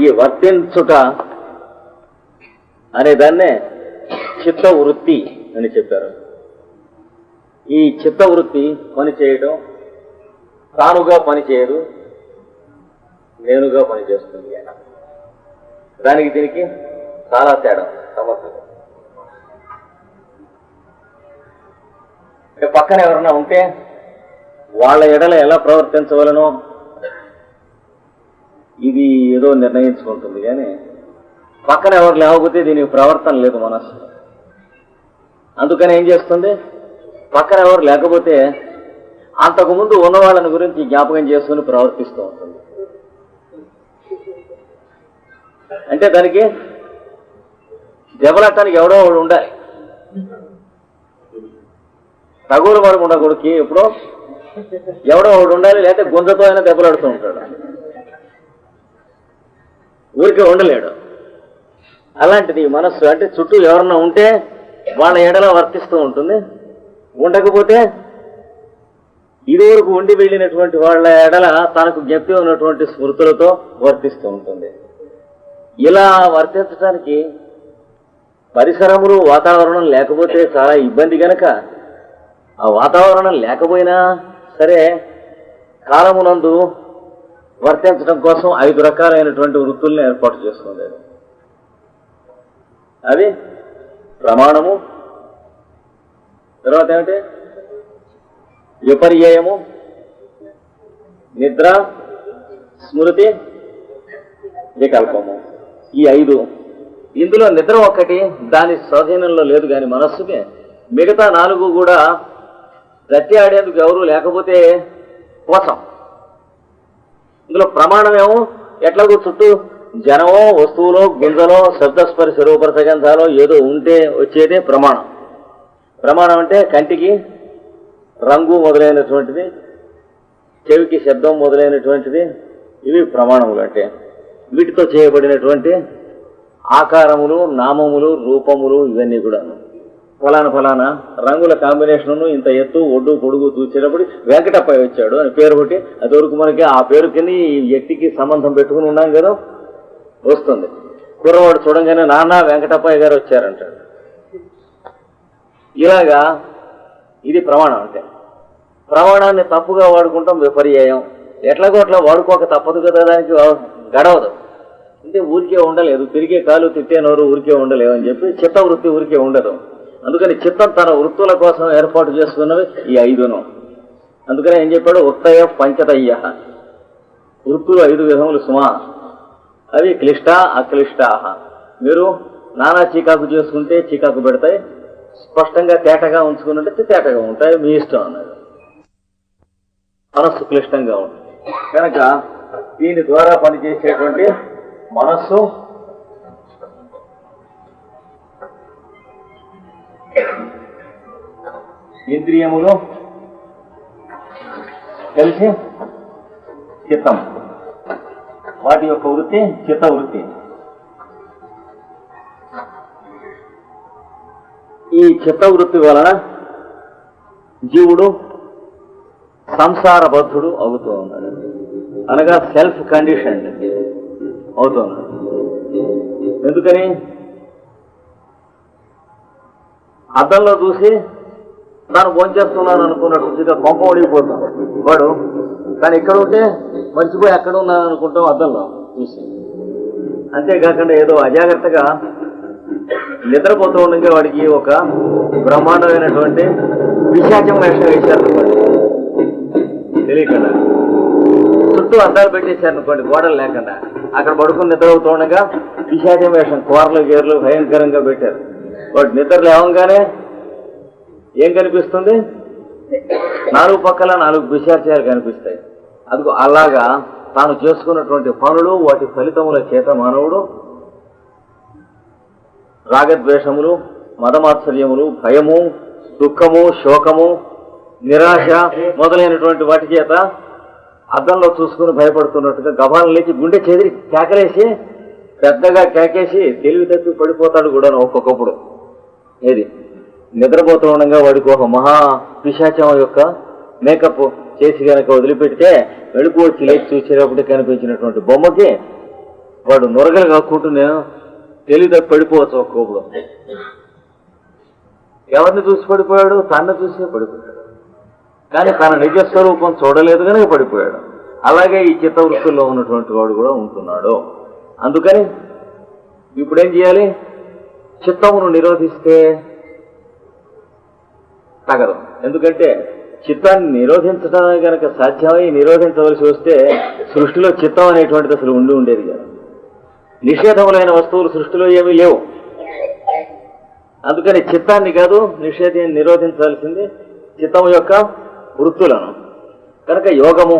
ఈ వర్తించుట అనే దాన్నే చిత్త వృత్తి అని చెప్పారు. ఈ చిత్త వృత్తి పని చేయడం తానుగా పని చేయదు నేనుగా పనిచేస్తుంది ఆయన దానికి దీనికి చాలా తేడా సమర్థం ఇక పక్కన ఎవరన్నా ఉంటే వాళ్ళ ఎడల ఎలా ప్రవర్తించవలనో ఇది ఏదో నిర్ణయించుకుంటుంది కానీ పక్కన ఎవరు లేకపోతే దీనికి ప్రవర్తన లేదు మనస్సు. అందుకని ఏం చేస్తుంది? పక్కన ఎవరు లేకపోతే అంతకుముందు ఉన్నవాళ్ళని గురించి జ్ఞాపకం చేసుకుని ప్రవర్తిస్తూ ఉంటుంది. అంటే దానికి దెబ్బలాటానికి ఎవడో వాడు ఉండాలి. తగులు పడకుండా ఉండకూడకి ఎప్పుడో ఎవడో ఒకడు ఉండాలి లేకపోతే గుంజతో అయినా దెబ్బలాడుతూ ఉంటాడు. ఊరికే ఉండలేడు. అలాంటిది మనస్సు అంటే చుట్టూ ఎవరన్నా ఉంటే వాళ్ళ ఎడల వర్తిస్తూ ఉంటుంది. ఉండకపోతే ఇదివరకు ఉండి వెళ్ళినటువంటి వాళ్ళ ఎడల తనకు జ్ఞప్తి ఉన్నటువంటి స్మృతులతో వర్తిస్తూ ఉంటుంది. ఇలా వర్తించడానికి పరిసరములు వాతావరణం లేకపోతే చాలా ఇబ్బంది గనక ఆ వాతావరణం లేకపోయినా సరే కాలమునందు వర్తించడం కోసం ఐదు రకాలైనటువంటి వృత్తుల్ని ఏర్పాటు చేసుకుంది. అది ప్రమాణము తర్వాత ఏమిటి? విపర్యయము నిద్ర స్మృతి వికల్పము. ఈ ఐదు. ఇందులో నిద్ర ఒక్కటి దాని స్వాధీనంలో లేదు కానీ మనస్సుకి. మిగతా నాలుగు కూడా గట్టి ఆడేందుకు ఎవరు లేకపోతే కోసం ఇందులో ప్రమాణమేమో ఎట్లాగో చుట్టూ జనమో వస్తువులో గుంజలో శబ్దస్పర్శ రూపరసగంధాలో ఏదో ఉంటే వచ్చేదే ప్రమాణం. ప్రమాణం అంటే కంటికి రంగు మొదలైనటువంటిది చెవికి శబ్దం మొదలైనటువంటిది ఇవి ప్రమాణములు అంటే. వీటితో చేయబడినటువంటి ఆకారములు నామములు రూపములు ఇవన్నీ కూడా ఫలానా ఫలానా రంగుల కాంబినేషన్ను ఇంత ఎత్తు ఒడ్డు పొడుగు చూసేటప్పుడు వెంకటప్పయ్య వచ్చాడు అని పేరు ఒకటి. అది వరకు మనకి ఆ పేరు కింద ఈ వ్యక్తికి సంబంధం పెట్టుకుని ఉన్నాం కదా? వస్తుంది. కుర్రవాడు చూడంగానే నాన్న వెంకటప్పయ్య గారు వచ్చారంటాడు. ఇలాగా ఇది ప్రమాణం అంటే. ప్రమాణాన్ని తప్పుగా వాడుకుంటాం విపర్యాయం. ఎట్లాగో అట్లా వాడుకోక తప్పదు కదా దానికి గడవదు. అంటే ఊరికే ఉండలేదు. తిరిగే కాలు తిట్టే నోరు ఊరికే ఉండలేదు అని చెప్పి చిత్తవృత్తి ఊరికే ఉండదు. అందుకని చిత్తం తన వృత్తుల కోసం ఏర్పాటు చేసుకున్నవి ఈ ఐదును. అందుకని ఏం చెప్పాడు? ఉత్తయ పంచతయ్య. వృత్తులు ఐదు విధములు సుమా. అవి క్లిష్ట అక్లిష్ట. మీరు నానా చీకాకు చేసుకుంటే చీకాకు పెడతాయి. స్పష్టంగా తేటగా ఉంచుకున్నట్టు తేటగా ఉంటాయి. మీ ఇష్టం అన్నది. మనస్సు క్లిష్టంగా ఉంటుంది. కనుక దీని ద్వారా పనిచేసేటువంటి మనస్సు ఇంద్రియములు కలిసి చిత్తం. వాటి యొక్క వృత్తి చిత్త వృత్తి ఈ చిత్త వృత్తి వలన జీవుడు సంసారబద్ధుడు అవుతూ ఉన్నాడు. అనగా సెల్ఫ్ కండిషన్ అవుతూ ఉన్నాడు. ఎందుకని? అద్దంలో చూసి తాను భోంచేస్తున్నాను అనుకున్నట్టు సీదా కొంప ఒడిగిపోతాం వాడు కానీ ఇక్కడ ఉంటే మర్చిపోయి ఎక్కడ ఉన్నాను అనుకుంటాం అద్దంలో? చూసి. అంతేకాకుండా ఏదో అజాగ్రత్తగా నిద్రపోతూ ఉండగా వాడికి ఒక బ్రహ్మాండమైనటువంటి విశాఖం వేషం వేశారనుకోండి. తెలియకుండా. చుట్టూ అద్దాలు పెట్టేశారనుకోండి గోడలు లేకుండా. అక్కడ పడుకుని నిద్రపోతూ ఉండగా విశాఖం వేషం కూరలు గేర్లు భయంకరంగా పెట్టారు. వాడు నిద్ర లేవంగానే ఏం కనిపిస్తుంది? నాలుగు పక్కల నాలుగు విశాచాలు కనిపిస్తాయి. అందుకు అలాగా తాను చేసుకున్నటువంటి పనులు వాటి ఫలితముల చేత మానవుడు రాగద్వేషములు మదమాత్సర్యములు భయము దుఃఖము శోకము నిరాశ మొదలైనటువంటి వాటి చేత అద్దంలో చూసుకుని భయపడుతున్నట్టుగా గబాలను లేచి గుండె చెదిరి కేకలేసి పెద్దగా కేకేసి తెలివి తప్పి పడిపోతాడు కూడా ఒక్కొక్కప్పుడు. ఏది? నిద్రపోతూ ఉండగా వాడికి ఒక మహా పిశాచం యొక్క మేకప్ చేసి కనుక వదిలిపెడితే వెళుపు వచ్చి లేచి చూసేటప్పుడు కనిపించినటువంటి బొమ్మకి వాడు నొరగలు నేను తెలియదు పడిపోవచ్చు ఒక కోపులో. ఎవరిని చూసి పడిపోయాడు? తన్ను చూసే పడిపోయాడు. కానీ తన నిజ స్వరూపం చూడలేదు కనుక పడిపోయాడు. అలాగే ఈ చిత్తవృత్తుల్లో ఉన్నటువంటి వాడు కూడా ఉంటున్నాడు. అందుకని ఇప్పుడేం చేయాలి? చిత్తమును నిరోధిస్తే తగదు. ఎందుకంటే చిత్తాన్ని నిరోధించడానికి కనుక సాధ్యమై నిరోధించవలసి వస్తే సృష్టిలో చిత్తం అనేటువంటిది అసలు ఉండి ఉండేది కాదు. నిషేధములైన వస్తువులు సృష్టిలో ఏమీ లేవు. అందుకని చిత్తాన్ని కాదు నిషేధం నిరోధించాల్సింది చిత్తము యొక్క వృత్తులను. కనుక యోగము.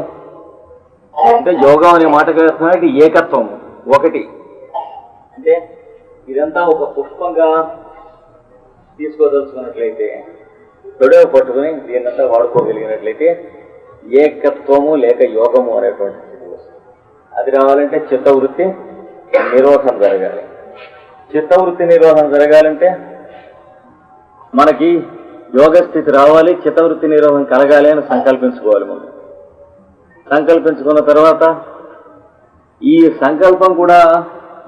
అంటే యోగం అనే మాట కలిసినట్టు ఏకత్వము ఒకటి. అంటే ఇదంతా ఒక పుష్పంగా తీసుకోదలుచుకున్నట్లయితే తొడవ పట్టుకుని దీన్నంతా వాడుకోగలిగినట్లయితే ఏకత్వము లేక యోగము అనేటువంటి స్థితి అది రావాలంటే చిత్తవృత్తి నిరోధం జరగాలి. చిత్తవృత్తి నిరోధం జరగాలంటే మనకి యోగస్థితి రావాలి చిత్తవృత్తి నిరోధం కలగాలి అని సంకల్పించుకోవాలి మనం సంకల్పించుకున్న తర్వాత ఈ సంకల్పం కూడా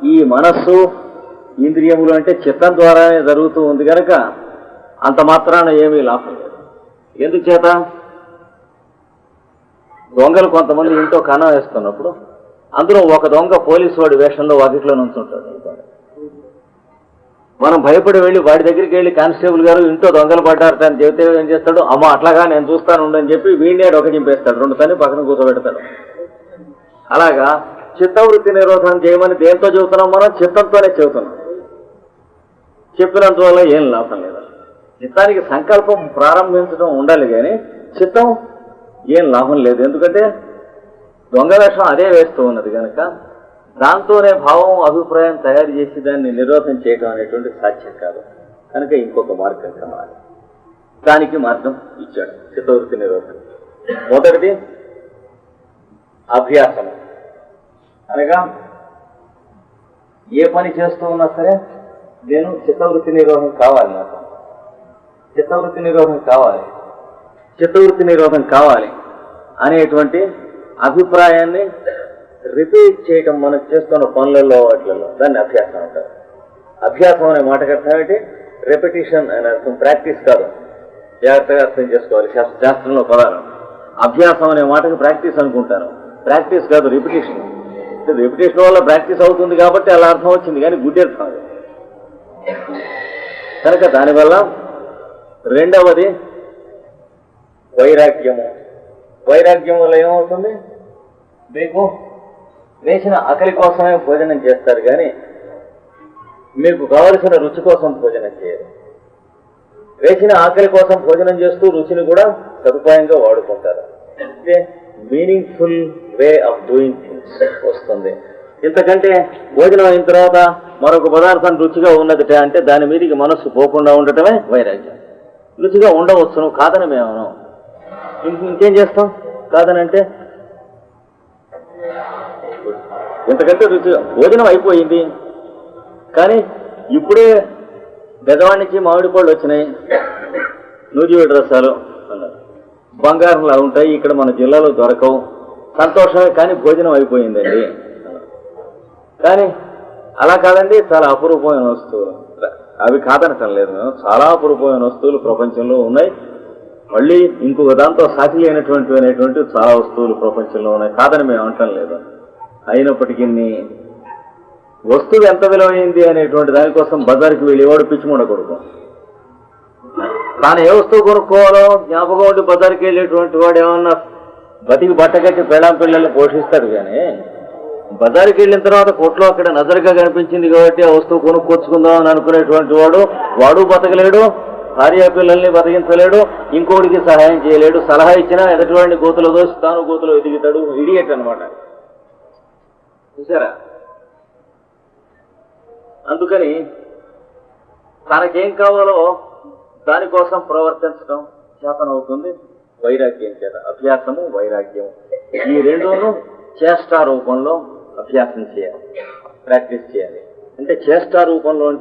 ఈ మనస్సు ఇంద్రియములు అంటే చిత్తం ద్వారానే జరుగుతూ ఉంది కనుక అంత మాత్రాన ఏమీ లాభం లేదు. ఎందుచేత? దొంగలు కొంతమంది ఇంట్లో కన్నం వేస్తున్నప్పుడు అందులో ఒక దొంగ పోలీసు వాడి వేషంలో వాకిట్లో నుంచుంటాడు. మనం భయపడి వెళ్ళి వాడి దగ్గరికి వెళ్ళి కానిస్టేబుల్ గారు ఇంట్లో దొంగలు పడ్డారట అని చెబితే ఏం చేస్తాడు? అమ్మ అట్లాగా నేను చూస్తాను ఉండని అని చెప్పి వీడినే ఒక చింపేస్తాడు రెండు తని పక్కన కూర్చోబెడతాడు. అలాగా చిత్తవృత్తి నిరోధనం చేయమని దేంతో చెబుతున్నాం మనం? చిత్తంతోనే చెబుతున్నాం. చెప్పినందువల్ల ఏం లాభం లేదు. చిత్తానికి సంకల్పం ప్రారంభించడం ఉండాలి కానీ చిత్తం ఏం లాభం లేదు. ఎందుకంటే దొంగ వేషం అదే వేస్తూ ఉన్నది కనుక దాంతోనే భావం అభిప్రాయం తయారు చేసి దాన్ని నిరోధం చేయడం అనేటువంటి సాధ్యం కాదు. కనుక ఇంకొక మార్గం కావాలి. దానికి మార్గం ఇచ్చాడు. చిత్తవృత్తి నిరోధం. మొదటిది అభ్యాసము అనగా ఏ పని చేస్తూ ఉన్నా సరే నేను చిత్తవృత్తి నిరోధం కావాలి నాకు. చిత్తవృత్తి నిరోధం కావాలి. చిత్తవృత్తి నిరోధం కావాలి అనేటువంటి అభిప్రాయాన్ని రిపీట్ చేయటం మనం చేస్తున్న పనులలో వాటిలలో దాన్ని అభ్యాసం అంటారు. అభ్యాసం అనే మాట అర్థం రెపిటేషన్ అనే అర్థం ప్రాక్టీస్ కాదు. జాగ్రత్తగా అర్థం చేసుకోవాలి. శాస్త్ర- శాస్త్రంలో పదాలు అభ్యాసం అనే మాటకి ప్రాక్టీస్ అనుకుంటాను ప్రాక్టీస్ కాదు రిపిటేషన్ రిపిటేషన్ వల్ల ప్రాక్టీస్ అవుతుంది కాబట్టి అలా అర్థం వచ్చింది కానీ గుడ్డి అర్థం కనుక దానివల్ల రెండవది వైరాగ్యము. వైరాగ్యం వల్ల ఏమవుతుంది? మీకు వేసిన ఆకలి కోసమే భోజనం చేస్తారు కానీ మీకు కావలసిన రుచి కోసం భోజనం చేయరు. వేసిన ఆకలి కోసం భోజనం చేస్తూ రుచిని కూడా సదుపాయంగా వాడుకుంటారు. అంటే meaningful way of doing things వస్తుంది. ఇంతకంటే భోజనం అయిన తర్వాత మరొక పదార్థం రుచిగా ఉన్నది అంటే దాని మీదకి మనస్సు పోకుండా ఉండటమే వైరాగ్యం. రుచిగా ఉండవచ్చును కాదని మేము ఇంకేం చేస్తాం? కాదనంటే ఇంతకంటే రుచిగా భోజనం అయిపోయింది. కానీ ఇప్పుడే బెదవాడి నుంచి మామిడి పళ్ళు వచ్చినాయి. నూజివేడి రసాలు అన్నారు. బంగారంలా ఉంటాయి ఇక్కడ మన జిల్లాలో దొరకవు. సంతోషమే కానీ భోజనం అయిపోయిందండి. కానీ అలా కాదండి చాలా అపురూపమైన వస్తువు. అవి కాదనటం లేదు. మేము చాలా అపురూపమైన వస్తువులు ప్రపంచంలో ఉన్నాయి. మళ్ళీ ఇంకొక దాంతో సాటి లేనటువంటి అనేటువంటి చాలా వస్తువులు ప్రపంచంలో ఉన్నాయి. కాదని మేము అంటం లేదు. అయినప్పటికీ వస్తువు ఎంత విలువైంది అనేటువంటి దానికోసం బజార్కి వెళ్ళి వాడు పిచ్చిమూడ కొడుకు? తాను ఏ వస్తువు కొనుక్కోవాలో జ్ఞాపకం ఉండి బజార్కి వెళ్ళేటువంటి వాడు ఏమన్నా బతికి బట్ట కట్టి పిల్లల్ని పోషిస్తాడు కానీ బజార్కి వెళ్ళిన తర్వాత కోట్లో అక్కడ నజరుగా కనిపించింది కాబట్టి ఆ వస్తువు కొనుక్కొచ్చుకుందాం అని అనుకునేటువంటి వాడు వాడు బతకలేడు భార్య పిల్లల్ని బతికించలేడు ఇంకోటికి సహాయం చేయలేడు సలహా ఇచ్చినా ఎదుటివాడిని గోతులు దోసి తాను గోతులో ఎదుగుతాడు. ఇడియట్ అన్నమాట. చూసారా? అందుకని తనకేం కావాలో దానికోసం ప్రవర్తించడం చేతనవుతుంది. వైరాగ్యం చేత అభ్యాసము వైరాగ్యము ఈ రెండును చేష్టా రూపంలో అభ్యాసం చేయాలి ప్రాక్టీస్ చేయాలి. అంటే చేష్టా రూపంలో అంటే